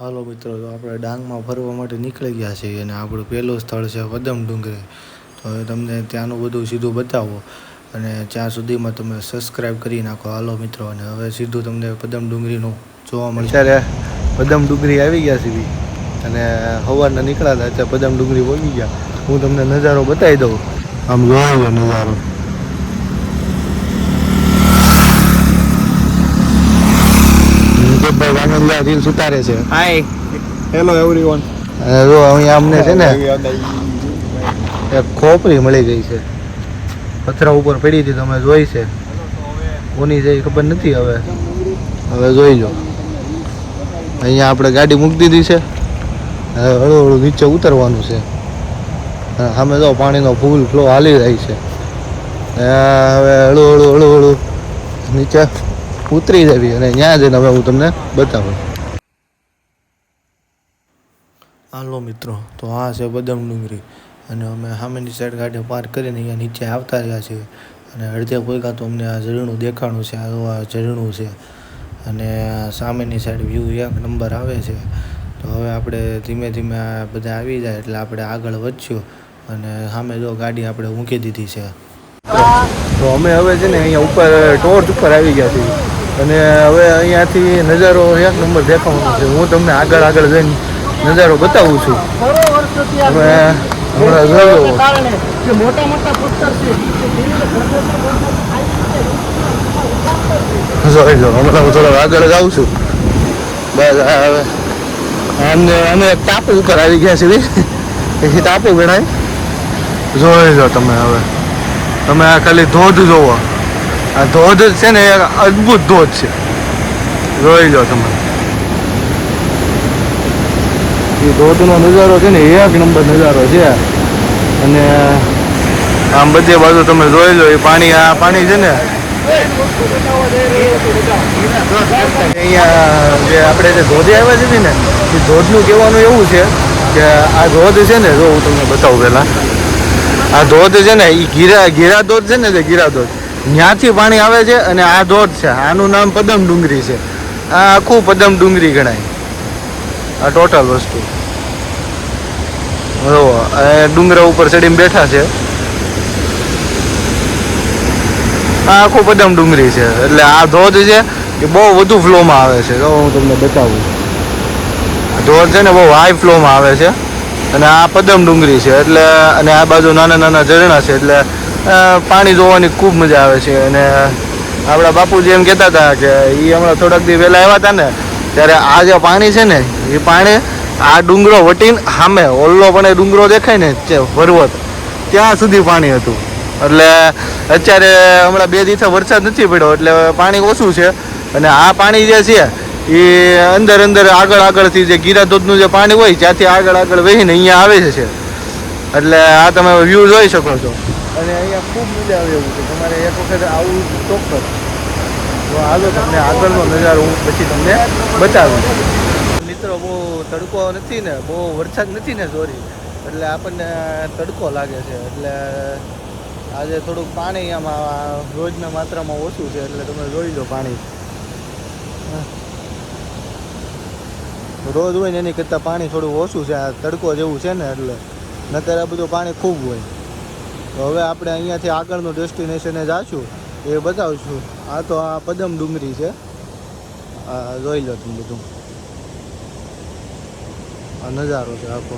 હાલો મિત્રો તો આપણે ડાંગમાં ફરવા માટે નીકળી ગયા છીએ અને આપણું પહેલું સ્થળ છે વદમ ડુંગરે તો હવે તમને ત્યાંનું બધું સીધું બતાવો અને ત્યાં સુધીમાં તમે સબસ્ક્રાઈબ કરી નાખો. હાલો મિત્રો અને હવે સીધું તમને પદમ ડુંગરીનું જોવા મળે અત્યારે પદમ ડુંગરી આવી ગયા છે અને સવારના નીકળ્યા હતા અત્યારે પદમ ડુંગરી પહોંચી ગયા. હું તમને નજારો બતાવી દઉં. આમ જોયો નજારો. રીલ્સ ઉતારે છે. હાય હેલો એવરીવન જો અહીંયા અમને છે ને એક ખોપરી મળી ગઈ છે. પથરા ઉપર પડી હતી તમે જોઈ છે. કોની છે ખબર નથી હવે. હવે જોઈ લો. અહીંયા આપણે ગાડી મૂકી દીધી છે. હવે હળું હળવું નીચે ઉતરવાનું છે. સામે જો પાણીનો ફૂલ ફ્લો હાલી જાય છે. હવે હળું હળું હળું હળું નીચે ઉતરી જવી અને ત્યાં જઈને હવે હું તમને બતાવું. હાલો મિત્રો, તો આ છે બદામ ડુંગરી અને અમે સામેની સાઈડ ગાડી પાર્ક કરીને અહીંયા નીચે આવતા રહ્યા છીએ. અને અડધે પોઈકા તો અમને આ ઝરણું દેખાણું છે, આ ઝરણું છે. અને સામેની સાઈડ વ્યૂ એક નંબર આવે છે. તો હવે આપણે ધીમે ધીમે આ બધા આવી જાય એટલે આપણે આગળ વધશું. અને સામે જો ગાડી આપણે ઊંઘી દીધી છે. તો અમે હવે છે ને અહીંયા ઉપર ટોર્ચ ઉપર આવી ગયા છીએ. અને હવે અહીંયાથી નજારો એક નંબર દેખાવાનો છે. હું તમને આગળ આગળ જઈને નજારો બતાવું છું. તમે હમણાં જોયો. જોઈ લો હમણાં હું થોડો આગળ જાઉં છું. બસ હવે અમને અમે ટાપુ ઉપર આવી ગયા છીએ એ ટાપુ ગણાય. જોઈ લો તમે હવે. તમે આ ખાલી ધોધ જોવો. આ ધોધ છે ને અદ્ભુત ધોધ છે. જોઈ લો તમે. એ ધોધનો નજારો છે ને એક નંબર નજારો છે. અને આમ બધી બાજુ તમે જોઈ લો, એ પાણી, આ પાણી છે ને, અહીંયા જે આપણે જે ધોધે આવ્યા છે ને, એ ધોધનું કહેવાનું એવું છે કે આ ધોધ છે ને, જો તમને બતાવું પહેલાં. આ ધોધ છે ને એ ગીરા ગીરા ધોધ છે ને, જે ગીરા ધોધ ત્યાંથી પાણી આવે છે અને આ ધોધ છે, આનું નામ પદમ ડુંગરી છે. આ આખું પદમ ડુંગરી ગણાય. આ ટોટલ વસ્તુ. એ ડુંગરા ઉપર ચડીને બેઠા છે. આ આખું પદમ ડુંગરી છે. એટલે આ ધોધ છે એ બહુ વધુ ફ્લોમાં આવે છે. તો હું તમને બતાવું. ધોધ છે ને બહુ હાઈ ફ્લોમાં આવે છે. અને આ પદમ ડુંગરી છે. એટલે, અને આ બાજુ નાના નાના ઝરણા છે. એટલે પાણી જોવાની ખૂબ મજા આવે છે. અને આપણા બાપુજી એમ કહેતા હતા કે એ હમણાં થોડાક દી પહેલાં આવ્યા હતા ને ત્યારે આ જે પાણી છે ને, એ પાણી આ ડુંગરો વટીને સામે ઓલ્લો પણ એ ડુંગરો દેખાય ને જે પર્વત, ત્યાં સુધી પાણી હતું. એટલે અત્યારે હમણાં બે દિવસે વરસાદ નથી પડ્યો, એટલે પાણી ઓછું છે. અને આ પાણી જે છે, એ અંદર અંદર આગળ આગળથી જે ગીરા ધોધનું જે પાણી હોય, ત્યાંથી આગળ આગળ વહીને અહીંયા આવે છે. એટલે આ તમે વ્યૂ જોઈ શકો છો. અને અહીંયા ખૂબ મજા આવે એવું છે. તમારે એક વખત આવું ચોક્કસ. તો હાલો તમને આગળનો નજારો હું પછી તમને બતાવું મિત્રો, બહુ તડકો નથી ને, બહુ વરસાદ નથી ને સોરી એટલે આપણને તડકો લાગે છે. એટલે આજે થોડુંક પાણી આમાં રોજના માત્રામાં ઓછું છે, એટલે તમે જોઈ લો પાણી. રોજ હોય ને એની કરતાં પાણી થોડું ઓછું છે, આ તડકો જેવું છે ને, એટલે નકર આ બધું પાણી ખૂબ હોય. તો હવે આપણે અહીંયાથી આગળનું ડેસ્ટિનેશને જાશું. એ બતાવશું. આ તો આ પદમ ડુંગરી છે. જોઈ લો તમે બધું. આ નજારો છે આખો.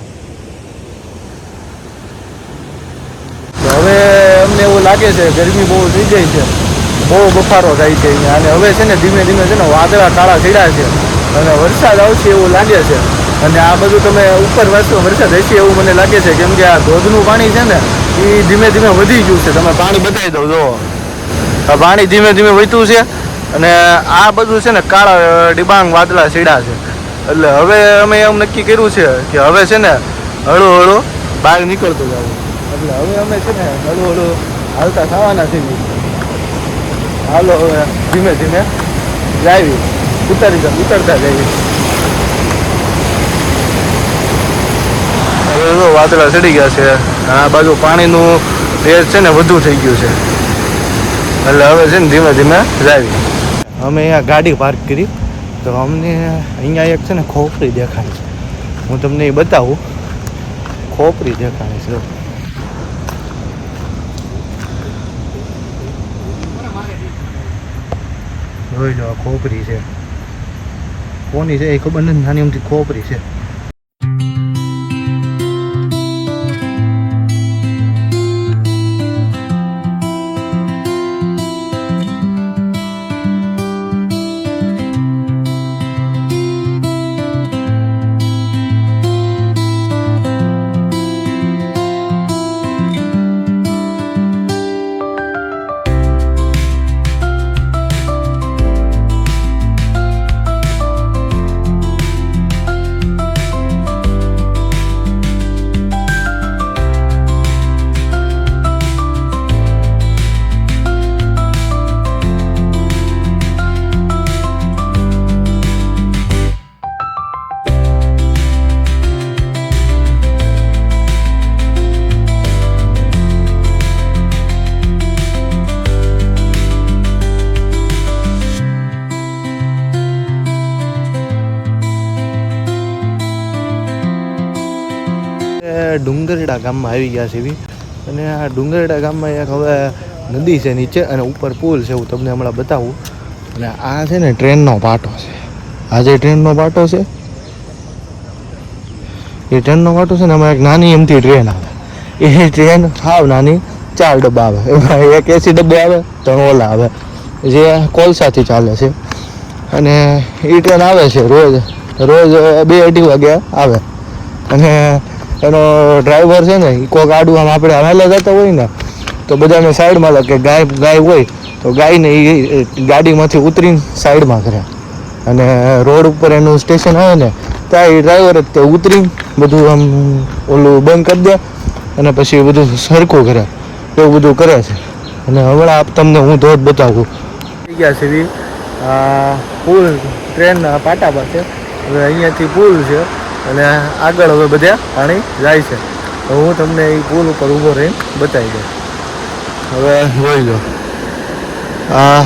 હવે અમને એવું લાગે છે ગરમી બહુ થઈ ગઈ છે. બહુ બફારો થાય છે અહીંયા. અને હવે છે ને ધીમે ધીમે છે ને વાદળા કાળા થયા છે. અને વરસાદ આવશે એવું લાગે છે. અને આ બધું તમે ઉપર વાંચો, વરસાદ હશે એવું મને લાગે છે. કેમ કે આ ધોધનું પાણી છે ને એ ધીમે ધીમે વધી ગયું છે. તમે પાણી બતાવી દો જો પાણી ધીમે ધીમે વહેતું છે અને આ બધું છે ને કાળા ડિબાંગ, વાદળા સીડા છે. એટલે હવે અમે એમ નક્કી કર્યું છે કે હવે છે ને હળુ હળુ બહાર નીકળતું જવું. એટલે હવે અમે છે ને હળુ હળુ હાલતા થવાના છીએ. હાલો, હવે ધીમે ધીમે જાવી. ઉતારી ઉતરતા જઈએ વાદળા ચડી ગયા છે. આ બાજુ પાણીનું તેજ છે ને વધુ થઈ ગયું છે. એટલે હવે છે ને ધીમે ધીમે જાવી. અમે અહીંયા ગાડી પાર્ક કરી. તો અમને અહીંયા એક છે ને ખોપરી દેખાય છે. હું તમને એ બતાવું. ખોપરી દેખાય છે. જોઈ લો આ ખોપરી છે. કોની છે એ ખબર નથી, નાની અમથી ખોપરી છે. ડુંગરડા ગામમાં આવી ગયા છે એવી. અને આ ડુંગરડા ગામમાં એક હવે નદી છે નીચે અને ઉપર પુલ છે હું તમને હમણાં બતાવું. અને આ છે ને ટ્રેનનો પાટો છે. આ જે ટ્રેનનો પાટો છે, એ ટ્રેનનો પાટો છે ને એમાં એક નાની એમથી ટ્રેન આવે. એ ટ્રેન સાવ નાની, ચાર ડબ્બા આવે. એમાં એક એસી ડબ્બે આવે, ત્રણ ઓલા આવે. જે કોલસાથી ચાલે છે. અને એ ટ્રેન આવે છે રોજ રોજ બે અઢી વાગ્યા આવે. અને એનો ડ્રાઈવર છે ને એ કોક આડું આમ આપણે હાલા જતા હોય ને, તો બધાને સાઈડમાં લે કે ગાય ગાય હોય, તો ગાયને એ ગાડીમાંથી ઉતરીને સાઈડમાં કરે. અને રોડ ઉપર એનું સ્ટેશન આવે ને, ત્યાં એ ડ્રાઈવર જ તે ઉતરીને બધું આમ ઓલું બંધ કરી દે અને પછી બધું સરખું કરે, એવું બધું કરે છે. અને હમણાં આપ તમને હું ધોધ બતાવું. ગયા આ પુલ ટ્રેનના પાટા પાસે હવે અહીંયાથી પુલ છે. અને આગળ હવે બધા પાણી જાય છે. તો હું તમને એ પુલ ઉપર ઊભો રહીને બતાવી દઉં. હવે જોઈ લો. આ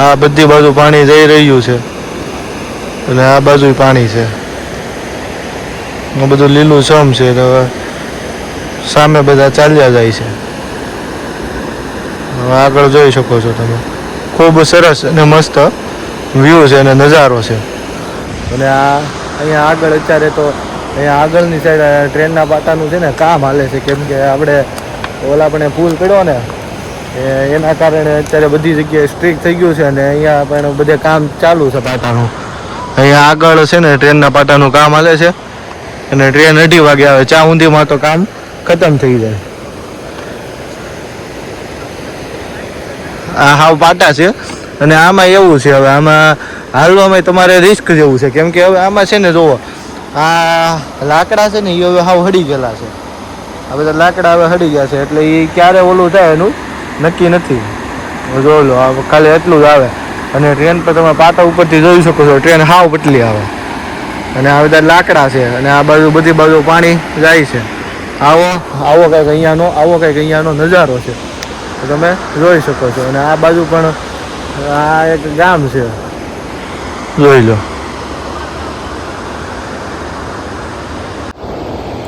આ બધી બાજુ પાણી જઈ રહ્યું છે. અને આ બાજુ પાણી છે. બધું લીલું છમ છે હવે સામે બધા ચાલ્યા જાય છે. આગળ જોઈ શકો છો તમે. ખૂબ સરસ અને મસ્ત વ્યૂ છે અને નજારો છે. અને આ અહીંયા આગળ અત્યારે તો અહીંયા આગળની સાઈડ ટ્રેનના પાટાનું છે ને કામ હાલે છે. કેમ કે આપણે ઓલા પણ પુલ કર્યો ને એના કારણે અત્યારે બધી જગ્યાએ સ્ટ્રીક થઈ ગયું છે અને અહીંયા પણ બધે કામ ચાલુ છે પાટાનું. અહીંયા આગળ છે ને ટ્રેનના પાટાનું કામ હાલે છે. અને ટ્રેન અઢી વાગે આવે, ચા ઊંધીમાં તો કામ ખતમ થઈ જાય. આ હાવ પાટા છે. અને આમાં એવું છે, હવે આમાં હાલવામાં તમારે રિસ્ક જેવું છે. કેમ કે હવે આમાં છે ને, જુઓ, આ લાકડા છે ને એ હવે હાવ હડી ગયેલા છે. આ બધા લાકડા હવે હડી ગયા છે, એટલે એ ક્યારે ઓલું થાય એનું નક્કી નથી. જોઈ લો ખાલી એટલું જ આવે. અને ટ્રેન પર તમે પાટા ઉપરથી જોઈ શકો છો ટ્રેન હાવ પટલી આવે. અને આ બધા લાકડા છે, અને આ બાજુ, બધી બાજુ પાણી જાય છે. આવો આવો કંઈક અહીંયાનો, આવો કંઈક અહીંયાનો નજારો છે. તમે જોઈ શકો છો. અને આ બાજુ પણ આ એક ગામ છે. જોઈ લો.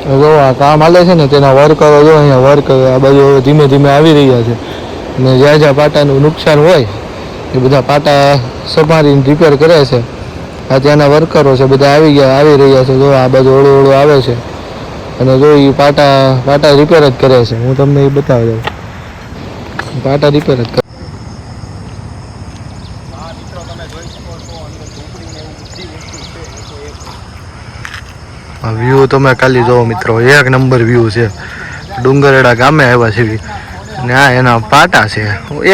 જો, આ કામ હાલે છે ને, તેના વર્કરો જો અહીંયા વર્કર આ બાજુ ધીમે ધીમે આવી રહ્યા છે. અને જ્યાં જ્યાં પાટાનું નુકસાન હોય, એ બધા પાટા સંભાળીને રિપેર કરે છે. આ ત્યાંના વર્કરો છે, બધા આવી ગયા, આવી રહ્યા છે. જો, આ બાજુ ઓળું ઓળું આવે છે. અને જો એ પાટા પાટા રિપેર જ કરે છે. હું તમને એ બતાવી દઉં પાટા રિપેર જ કરે વ્યૂ તમે ખાલી જોવો મિત્રો એક નંબર વ્યૂ છે. ડુંગરડા ગામે આવ્યા છે ને આ એના પાટા છે.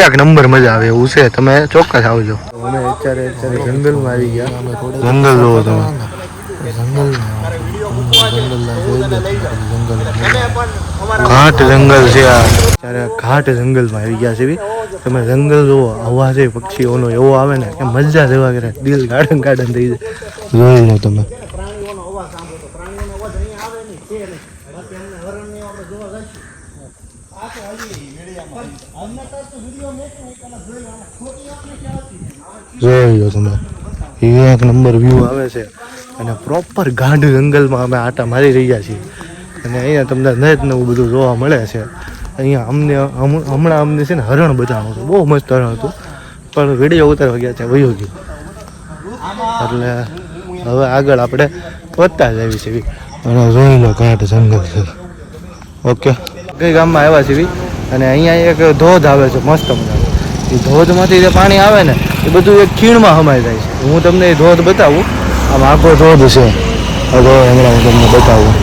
એક નંબર મજા આવે એવું છે. તમે ચોક્કસ આવજો. અમે અત્યારે અત્યારે જંગલમાં આવી ગયા. જંગલ જોવો તમે. ઘાટ જંગલ છે આ. અત્યારે ઘાટ જંગલમાં આવી ગયા છે તમે જંગલ જોવો એ પક્ષીઓનો એવો આવે ને કે મજા જેવા કરે. દિલ ગાર્ડન ગાર્ડન થઈ જાય. જોઈ લો તમે પ્રાણીઓનો અવાજ સાંભળો તો પ્રાણીઓનો અવાજ અહીંયા આવે નહીં છે નહીં બાકી અમને હરણને આપણે જોવા જઈશું આ તો હજી મીડિયામાં અમને તો વીડિયો મેં પણ જોઈ લો તમે. એક નંબર વ્યૂ આવે છે. અને પ્રોપર ગાઢ જંગલમાં અમે આટા મારી રહ્યા છીએ. અને અહીંયા તમને નેટ નવું બધું જોવા મળે છે. અહીંયા અમને હમણાં અમને છે ને હરણ બતાવવાનું હતું. બહુ મસ્ત હરણ હતું. પણ વીડિયો ઉતારવા ગયા છે, વયો ગયું. એટલે હવે આગળ આપણે વધતા જ આવી છીએ અને જોઈ લો ગાઢ જંગલ છે. ઓકે. કઈ ગામમાં આવ્યા છીએ અને અહીંયા એક ધોધ આવે છે, મસ્ત મજાનો. એ ધોધમાંથી જે પાણી આવે ને, એ બધું એક ખીણમાં સમાઈ જાય છે. હું તમને એ ધોધ બતાવું. આમ આખો ધોધ છે. હમણાં હું તમને બતાવું.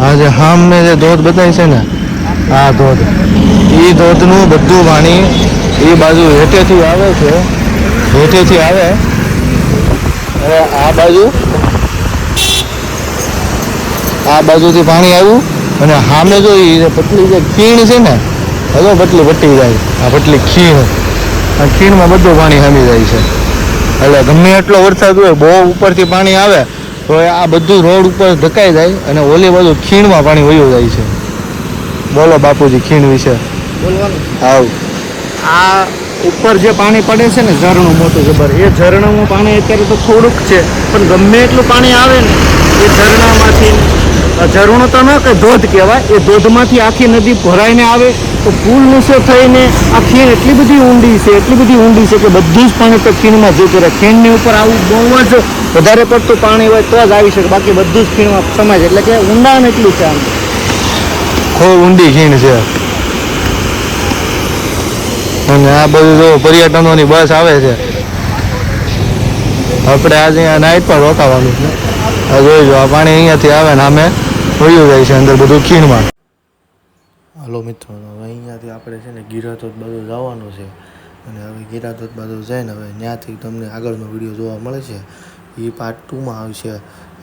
આ જે મેં જે ધોધ બતાવી છે ને, આ ધોધ. એ ધોધનું બધું પાણી એ બાજુ હેઠેથી આવે છે. હેઠેથી આવે. અને આ બાજુ, આ બાજુથી પાણી આવ્યું. અને સામે જો એ પટલી જે ખીણ છે ને હજો પટલી પટી જાય. આ પટલી ખીણ. આ ખીણમાં બધું પાણી સામી જાય છે. એટલે ગમે એટલો વરસાદ હોય બહુ ઉપરથી પાણી આવે તો આ બધું રોડ ઉપર ધકાઈ જાય અને ઓલી બાજુ ખીણમાં પાણી વયું જાય છે. બોલો બાપુજી ખીણ વિશે. આવ. આ ઉપર જે પાણી પડે છે ને ઝરણું મોટું જબર એ ઝરણામાં પાણી અત્યારે તો થોડુંક છે પણ ગમે એટલું પાણી આવે ને એ ઝરણામાંથી ઝરણું તો ન કે ધોધ કહેવાય, એ ધોધમાંથી આખી નદી ભરાઈને આવે, તો પુલ નીચે થઈને આ ખીણ એટલી બધી ઊંડી છે, એટલી બધી ઊંડી છે કે બધું જ પાણી તો ખીણમાં જતું રહે. ખીણની ઉપર આવું બહુ જ વધારે પડતું પાણી હોય તો જ આવી શકે, બાકી બધું જ ખીણમાં સમાય એટલે કે ઊંડાણ એટલું છે આમ. ખૂબ ઊંડી ખીણ છે. અને આ બધું જો પર્યટનોની બસ આવે છે. આપણે આજે અહીંયા નાઇટ પર રોકાવાનું છે. આ જોઈજો આ પાણી અહીંયાથી આવે ને આમે વયું જાય છે અંદર બધું ખીણમાં. હાલો મિત્રો હવે અહીંયાથી આપણે છે ને ગિરાધોધ બાજુ જવાનું છે. અને હવે ગિરાધોધ બાજુ જઈને હવે ત્યાંથી તમને આગળનો વીડિયો જોવા મળે છે. એ પાર્ટ ટુમાં આવશે.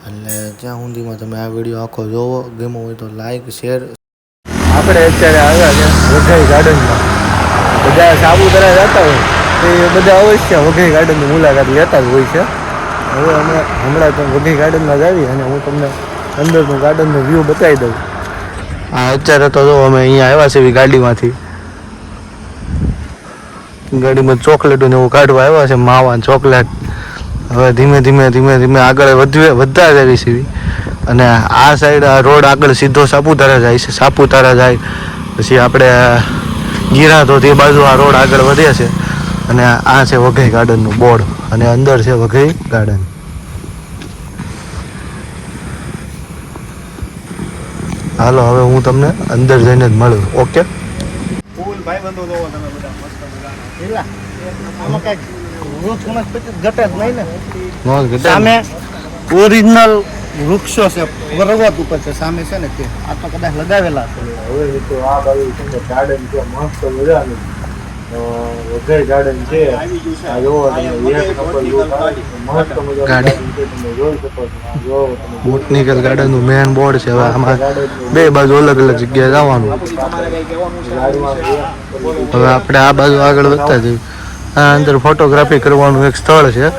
એટલે ત્યાં સુધીમાં તમે આ વીડિયો આખો જોવો ગમો હોય તો લાઈક શેર આપણે અત્યારે આવ્યા છે વઘઈ ગાર્ડનમાં બધા સાપુતારા જતા હોય. તો એ બધા અવશ્ય વઘઈ ગાર્ડનની મુલાકાત લેતા જ હોય છે. હવે અમે હમણાં તો વઘઈ ગાર્ડનમાં જ આવી અને હું તમને અંદરનું ગાર્ડનનો વ્યૂ બતાવી દઉં. હા, અત્યારે તો જો અમે અહીંયા આવ્યા છે એવી ગાડીમાંથી. ગાડીમાં ચોકલેટ ને એવું કાઢવા આવ્યા છે, માવા ચોકલેટ. હવે ધીમે ધીમે ધીમે ધીમે આગળ વધવે વધતા જવી છે અને આ સાઈડ આ રોડ આગળ સીધો સાપુતારા જાય છે, સાપુતારા જાય. પછી આપણે ગીરા તો તે બાજુ આ રોડ આગળ વધે છે. અને આ છે વઘઈ ગાર્ડનનું બોર્ડ અને અંદર છે વઘઈ ગાર્ડન. હાલો હવે હું તમને અંદર જઈને જ મળું. ઓકે? ઓરિજિનલ વૃક્ષો છે પર્વત ઉપર છે સામે છે ને તે. આ તો કદાચ લગાવેલા છે. હવે તો આ બાજુ છે ગાર્ડન છે મસ્ત મજાનું. વઘઈ ગાર્ડન છે. આ જોવો તમે એક નંબર છે. મસ્ત મજાનું છે તમે જોઈ શકો છો. બોટનિકલ ગાર્ડનનું મેન બોર્ડ છે હવે. આમાં બે બાજુ અલગ અલગ જગ્યાએ જવાનું. હવે આપણે આ બાજુ આગળ વધતા જઈએ. આ અંદર ફોટોગ્રાફી કરવાનું એક સ્થળ છે.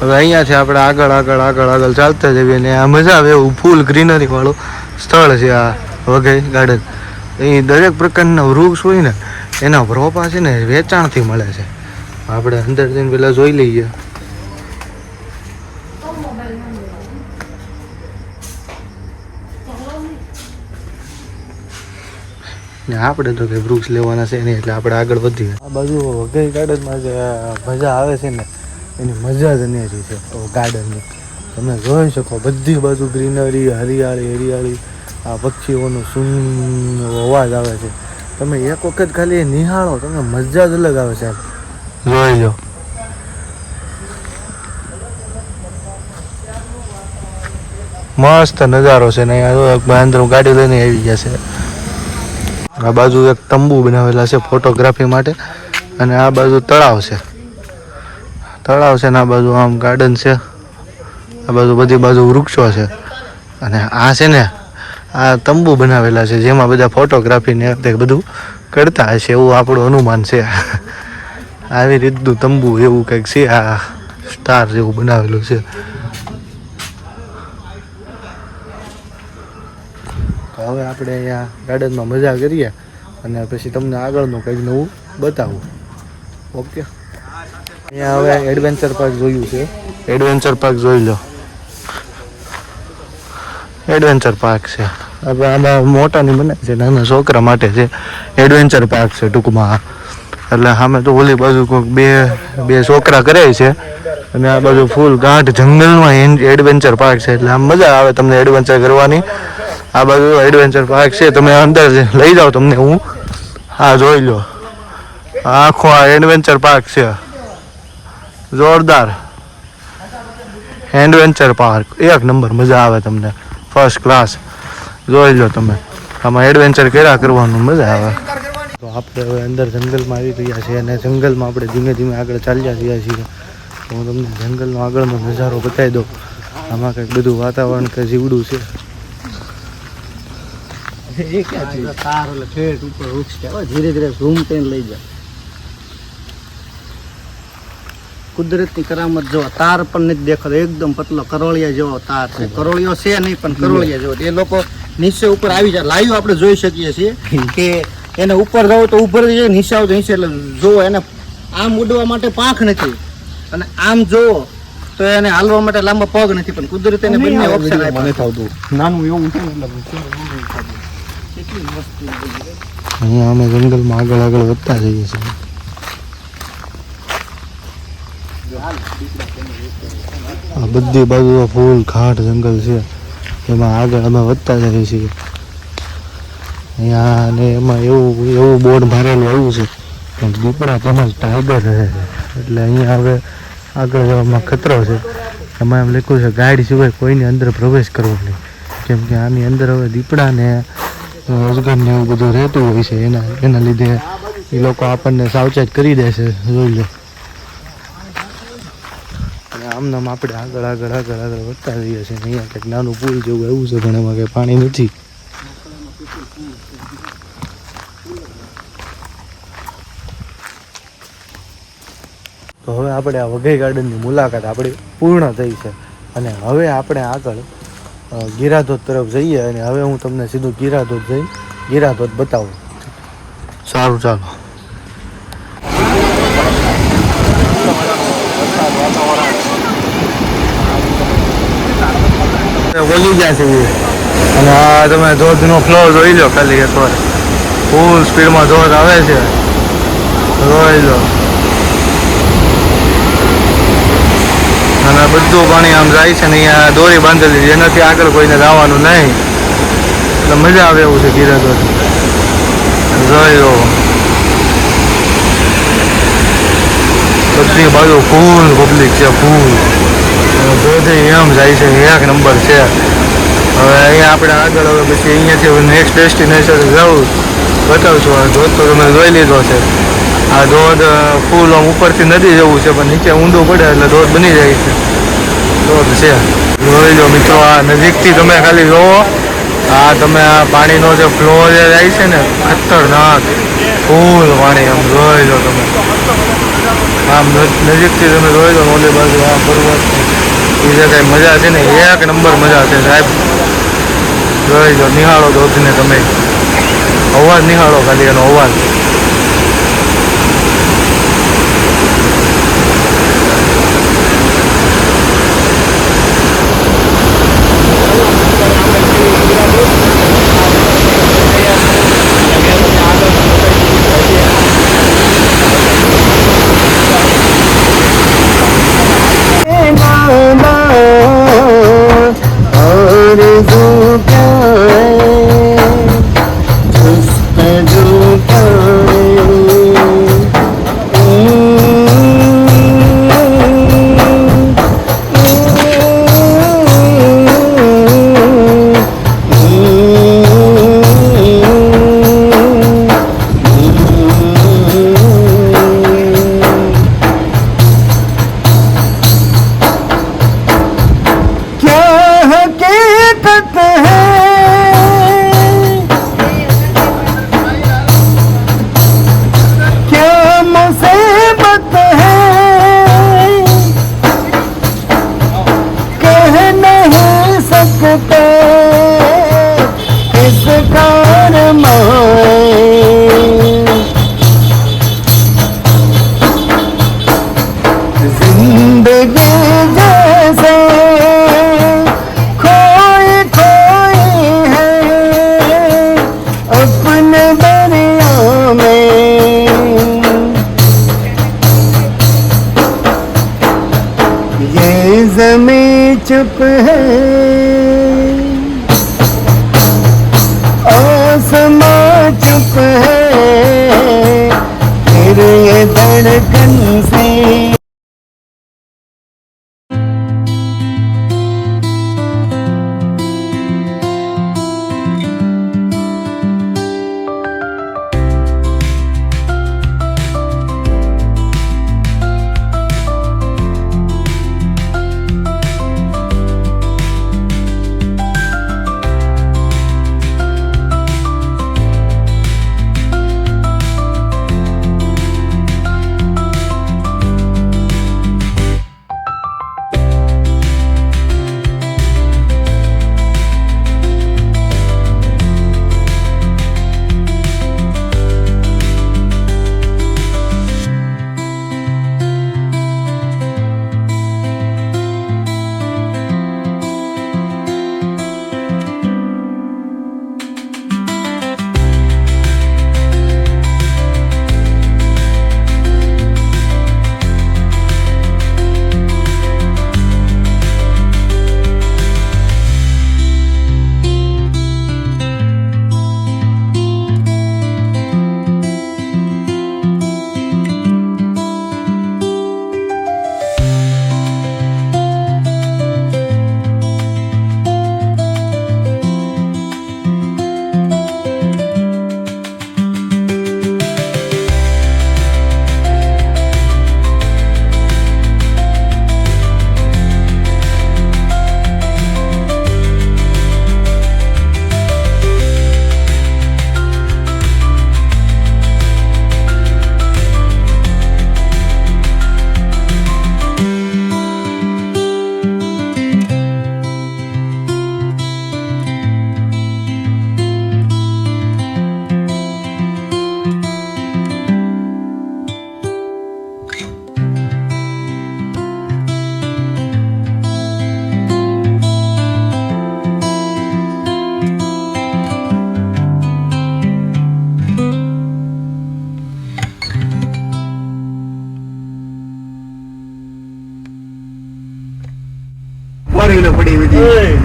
હવે અહીંયાથી આપણે આગળ આગળ આગળ આગળ ચાલતા જઈએ અને આ મજા આવે એવું ફૂલ ગ્રીનરી વાળું સ્થળ છે આ વઘઈ ગાર્ડન. અહીં દરેક પ્રકારના વૃક્ષ હોય ને એના રોપા છે ને વેચાણથી મળે છે. આપણે અંદર જઈને પેલા જોઈ લઈએ. ને આપણે તો કઈ વૃક્ષ લેવાના છે નહીં એટલે આપણે આગળ વધીએ. આ બાજુ ગઈ ગાર્ડનમાં જે મજા આવે છે ને, એની મજા જ અનેરી છે ગાર્ડનની તમે જોઈ શકો બધી બાજુ ગ્રીનરી હરિયાળી હરિયાળી, આ પક્ષીઓનો સુંદર અવાજ આવે છે. તમે એક વખત ખાલી નિહાળો, તમને મજા જ અલગ આવે સાહેબ જોઈ લો. મસ્ત નજારો છે ને અંદર ગાડી લઈને આવી ગયા છે. આ બાજુ એક તંબુ બનાવેલા છે ફોટોગ્રાફી માટે. અને આ બાજુ તળાવ છે. તળાવ છે ને આ બાજુ આમ ગાર્ડન છે. આ બાજુ બધી બાજુ વૃક્ષો છે. અને આ છે ને આ તંબુ બનાવેલા છે, જેમાં બધા ફોટોગ્રાફી ને તે બધું કરતા હશે એવું આપણું અનુમાન છે. આવી રીતનું તંબુ એવું કંઈક છે, આ સ્ટાર જેવું બનાવેલું છે. હવે આપણે અહીંયા ગાર્ડનમાં મજા કરીએ અને પછી તમને આગળનું કંઈક નવું બતાવું. ઓકે અહીંયા હવે એડવેન્ચર પાર્ક જોયું છે. એડવેન્ચર પાર્ક જોઈ લો. એડવેન્ચર પાર્ક છે. હવે આમાં મોટાની બને છે, નાના છોકરા માટે છે. એડવેન્ચર પાર્ક છે ટૂંકમાં. એટલે સામે તો ઓલી બાજુ કોઈક બે બે છોકરા કરે છે. અને આ બાજુ ફૂલ ગાંઠ જંગલમાં એડવેન્ચર પાર્ક છે. એટલે આમ મજા આવે તમને એડવેન્ચર કરવાની. આ બાજુ એડવેન્ચર પાર્ક છે, તમે અંદર લઈ જાઓ તમને હું. હા, જોઈ લો. આખો આ એડવેન્ચર પાર્ક છે. જોરદાર. એડવેન્ચર પાર્ક એક નંબર મજા આવે તમને. ફર્સ્ટ ક્લાસ જોઈ લો તમે. આમાં એડવેન્ચર કર્યા કરવાનું મજા આવે. તો આપણે હવે અંદર જંગલમાં આવી ગયા છીએ અને જંગલમાં આપણે ધીમે ધીમે આગળ ચાલ્યા રહ્યા છીએ. તો હું તમને જંગલનો આગળનો નજારો બતાવી દઉં. આમાં કંઈક બધું વાતાવરણ કે જીવડું છે. ધીરે ધીરે ઝૂમ કરીને લઈ જાય કુદરતની કરામત જો તાર પણ નથી દેખાતો. એકદમ પતલો કરોળિયા જેવો તાર છે. કરોળિયો છે નહીં પણ કરોળિયા જેવો એ લોકો નીચે ઉપર આવી જાય. લાઈવ આપણે જોઈ શકીએ છીએ કે એને ઉપર જાવ તો ઉપર જાય નીચે આવો તો નીચે. એટલે જો એને આમ ઉડવા માટે પાંખ નથી. અને આમ જો તો એને હાલવા માટે લાંબા પગ નથી. પણ કુદરત એને બંને ઓપ્શન આપ્યા. નાનું એવું છે અહીંયા અમે જંગલમાં આગળ આગળ વધતા જઈએ છીએ. આ બધી બાજુ ફૂલ ઘાટ જંગલ છે. એમાં આગળ અમે વધતા જઈએ છીએ. અહીંયા અને એમાં એવું એવું બોર્ડ મારેલું આવ્યું છે. કે દીપડા તેમજ ટાઈગર રહે છે. એટલે અહીંયા હવે આગળ જવામાં ખતરો છે. એમાં એમ લખ્યું છે ગાઈડ સિવાય કોઈની અંદર પ્રવેશ કરવો નહીં. કેમ કે આની અંદર હવે દીપડા ને અજગર ને એવું બધું રહેતું હોય છે. એના એના લીધે એ લોકો આપણને સાવચેત કરી દેશે જોઈ લો. આમ નામ આપણે આગળ આગળ આગળ આગળ વધતા જઈએ છીએ અહીંયા કંઈક નાનું પુલ જેવું એવું છે, પણ એમાં કંઈ પાણી નથી. તો હવે આપણે આ વઘઈ ગાર્ડનની મુલાકાત આપણી પૂર્ણ થઈ છે. અને હવે આપણે આગળ ગિરાધોધ તરફ જઈએ અને હવે હું તમને સીધું ગિરાધોધ જઈ, ગિરાધોધ બતાવું. સારું, ચાલો. બોલી ગયા છે અને આ તમે ધોધનો ફ્લો જોઈ લો ખાલી એકવાર. ફૂલ સ્પીડમાં ધોધ આવે છે. જોઈ લો. અને બધું પાણી આમ જાય છે ને અહીંયા દોરી બાંધેલી છે. એનાથી આગળ કોઈને જવાનું નહીં. એટલે મજા આવે એવું છે ગિરાધોધ જોઈ લો. બધી બાજુ ફૂલ પબ્લિક છે ફૂલ ધોધ એમ જાય છે, એક નંબર છે. હવે અહીંયા આપણે આગળ, હવે પછી અહીંયાથી નેક્સ્ટ ડેસ્ટિનેશન જવું બતાવું આ ધોધ તો તમે જોઈ લીધો છે. આ ધોધ ફૂલ આમ ઉપરથી નદી જવું છે, પણ નીચે ઊંડું પડે એટલે ધોધ બની જાય છે. ધોધ છે. જોઈ લો મિત્રો, આ નજીકથી તમે ખાલી જોવો. આ તમે આ પાણીનો જે ફ્લો જે જાય છે ને, ખતરનાક. ફૂલ પાણી આમ જોઈ લો તમે. આમ નજીકથી તમે જોઈ લો ઓલી બાજુ આ પર્વત. એ જે કાંઈ મજા છે ને, એક નંબર મજા છે સાહેબ. જોઈ જો નિહાળો ધોધને તમે. અવાજ નિહાળો ખાલી એનો અવાજ.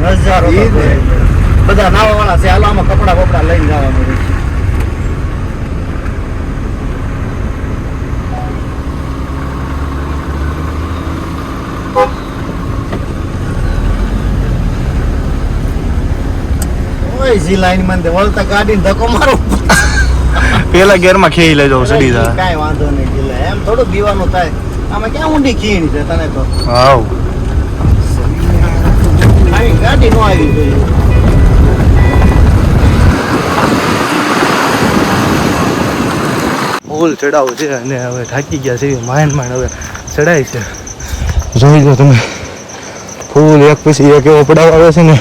નજારો. બધા નાવા વાળા છે હાલો આમાં કપડા બપડા લઈને જવાનું છે. જી લાઈનમાં વળતા ધક્કો મારો. પેલા ખેઈ લેજો સડી જાય કાંઈ વાંધો નહીં એમ થોડું દીવાનું થાય. આમાં ક્યાં ઊંડી ખીણ છે તને તો? હાવ. આવી ગાડી નો આવી જોઈએ ફૂલ ચડાવો છે અને હવે થાકી ગયા છે માઇન્ડ માઇન્ડ હવે ચડાય છે. જોઈ લો તમે ફૂલ એક પછી એક એવો પડાવ આવે છે ને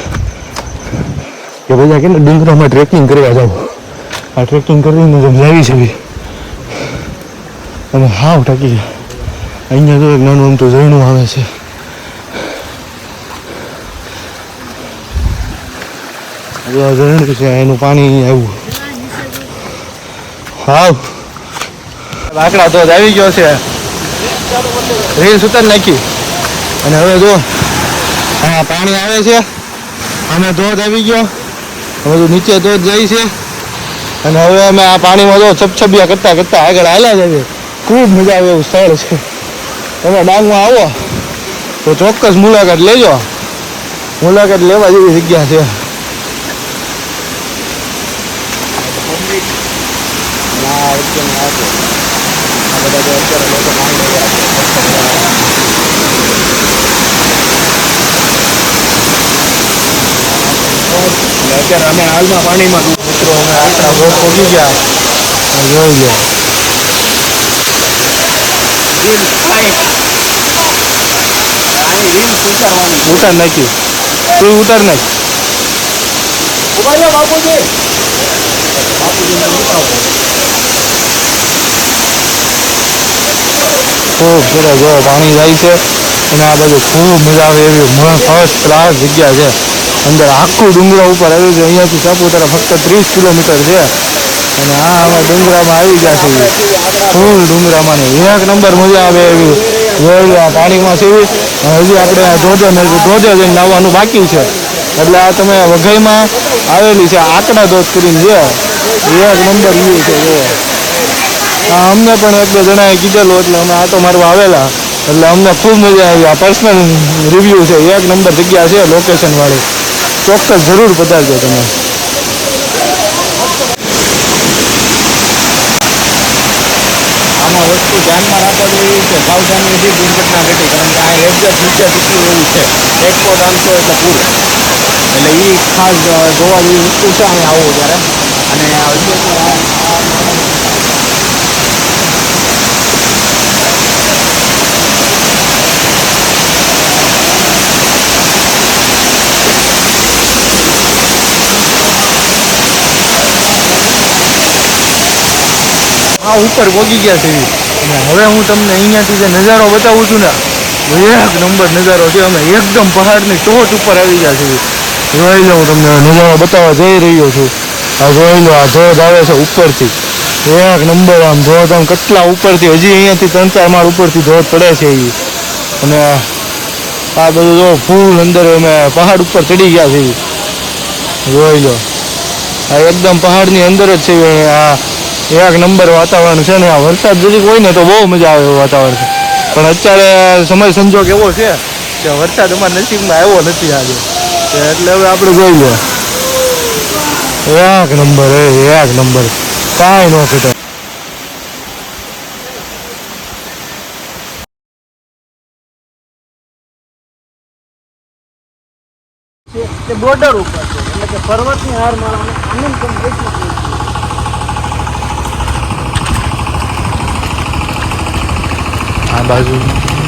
કે બધા કે ડુંગરામાં ટ્રેકિંગ કરવા જાવ આ ટ્રેકિંગ કરીને જેમ જાવી છે અને હાવ થાકી ગયા. અહીંયા તો એક નાનું આમ તો ઝરણું આવે છે જો આ એનું પાણી આવ્યું હાવ. બાકડા તો આવી ગયો છે. રીલ સુતર નાખી. અને હવે જો હા પાણી આવે છે. અમે ધોધ આવી ગયો. બધું નીચે ધોધ જાય છે. અને હવે અમે આ પાણીમાં જો છપછબિયા કરતા કરતા આગળ હાલ્યા જઈએ. ખૂબ મજા આવે એવું સ્થળ છે. તમે ડાંગમાં આવો. તો ચોક્કસ મુલાકાત લેજો. મુલાકાત લેવા જેવી જગ્યા છે. અત્યારે અમે હાલમાં પાણીમાં મિત્રો અમે આટલા રોડ પહોંચી ગયા. જોઈ લો. ઉતાર નાખ્યું. તું ઉતાર નાખ. બાપુજી. ખૂબ સરસ જો પાણી જાય છે. અને આ બાજુ ખૂબ મજા આવે એવી ફર્સ્ટ ક્લાસ જગ્યા છે. અંદર આખું ડુંગરા ઉપર આવ્યું છે. અહીંયાથી સાપુતારા ફક્ત ત્રીસ કિલોમીટર છે. અને આ અમે ડુંગરામાં આવી ગયા છે. ફૂલ ડુંગરામાં ને. એક નંબર મજા આવે એવી. આ પાણીમાં સીવી હજી આપણે આ ધોધે ધોધે જઈને નાહવાનું બાકી છે. એટલે આ તમે વઘઈમાં આવેલી છે. આકડા ધોધ કરીને છે એક નંબર વ્યૂ છે, જો. આ અમને પણ એક બે જણાએ કીધેલું એટલે અમે આટો મારવા આવેલા. એટલે અમને ખૂબ મજા આવી. આ પર્સનલ રિવ્યૂ છે. એક નંબર જગ્યા છે લોકેશન વાળી. ચોક્કસ જરૂર પધારજો તમે. આમાં વસ્તુ ધ્યાનમાં રાખવા જેવી છે. સાવધાની હતી દુર્ઘટના ઘટી, કારણ કે આ એક્ઝેક્ટ નીચે તૂટવું એવું છે. એક પોટ આમશો એટલે પૂરું એટલે એ ખાસ જોવા જેવી વસ્તુ છે, અહીંયા આવો ત્યારે. અને આ ઉપર પહોંચી ગયા છે. અને હવે હું તમને અહીંયાથી જે નજારો બતાવું છું ને એક નંબર નજારો છે. અમે એકદમ પહાડની ટોચ ઉપર આવી ગયા છીએ. જોઈ લો, હું તમને નજારો બતાવવા જઈ રહ્યો છું. આ જોઈ લો, આ ધોધ આવે છે ઉપરથી. એક નંબર, આમ ધોધ આમ કેટલા ઉપરથી, હજી અહીંયાથી ત્રણ ચાર માળ ઉપરથી ધોધ પડે છે એ અને આ બધું જો ફૂલ અંદર અમે પહાડ ઉપર ચડી ગયા છે ઈ. જોઈ લો. આ એકદમ પહાડની અંદર જ છે. આ એક નંબર વાતાવરણ છે ને આ વરસાદ যদি હોય ને તો બહુ મજા આવે એવું વાતાવરણ છે. પણ અત્યારે સમય સંજોગ એવો છે કે વરસાદ અમારા નસીબમાં આવ્યો નથી આજે. એટલે હવે આપણે જોઈ લો. એક નંબર, એ એક નંબર. કાંઈ ન ઘટે. બોર્ડર ઉપર છે, એટલે કે પર્વતની હાર મારવાનો આનંદ તમે 白日梦